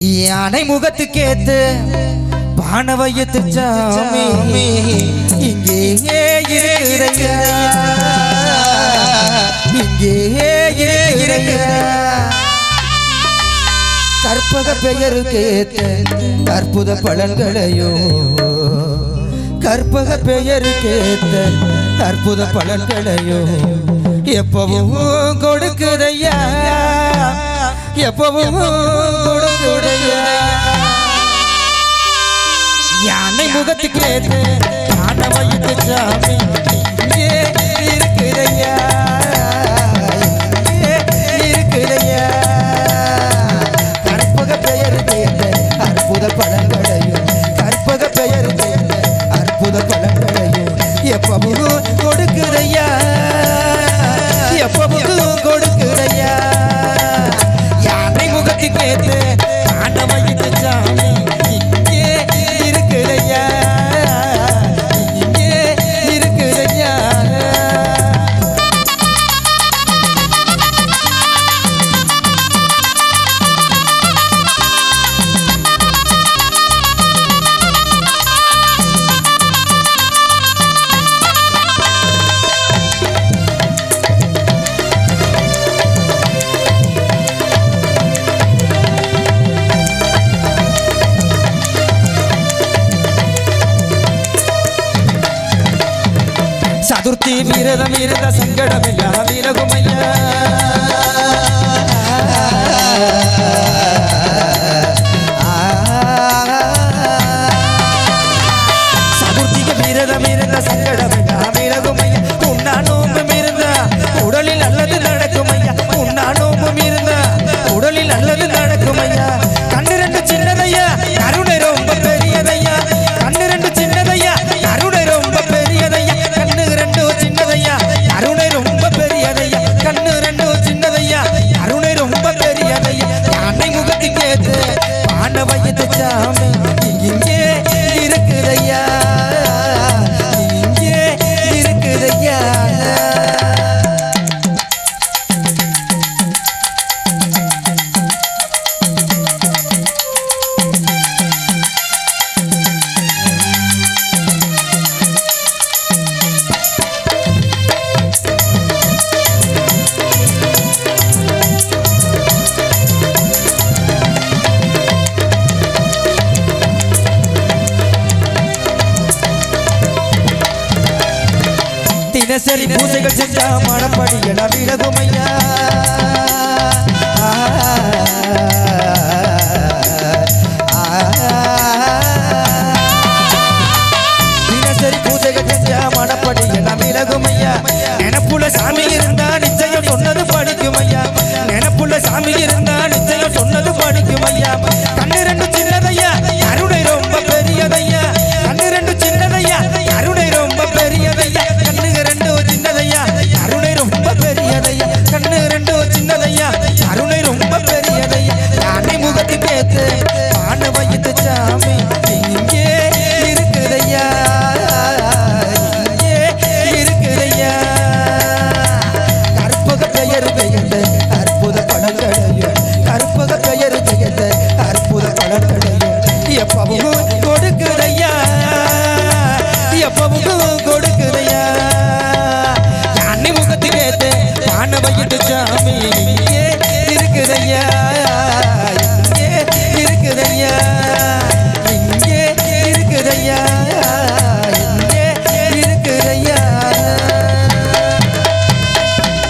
யானை முகத்துக்கேத்து பானவயத்து சாமி இங்கேயே இருக்கிறையா இங்கேயே இருக்கிறையா கற்பக பெயருக்கேத்த அற்புத பலன்களையோ கற்பக பெயருக்கேத்த அற்புத பலன்களையோ எப்பவும் கொடுக்குதையா எப்பவும் கொடுக்குதையா யானை முகத்துக்கு ஏத்து யானை வயிற்று சாமி இங்கே இருக்குதையா இருக்குதையா கற்பக பெயர் கேட்ட அற்புத பழங்களையும் கற்பக பெயர் கேட்ட அற்புத பழங்களையும் எப்பவும் கொடுக்குதையா சதுர்த்தி விரதம் இருந்த சங்கடமில்லா விலகுமையா சதுர்த்திக்கு விரதம் இருந்த சங்கடமில்லா விலகுமையா உண்ணா நோம்பும் இருந்தா உடலில் நல்லது நடக்குமையா உண்ணா நோம்பும் இருந்த உடலில் நல்லது நடக்கும் தினசரி பூசைகள் செஞ்சா மனப்படி என விலகுமையா? எப்பவும் கொடுக்குதையா எப்பவும் கொடுக்குதையா யானை முகத்துக்கு பானை வைக்கிட்டு சாமி இருக்குதையா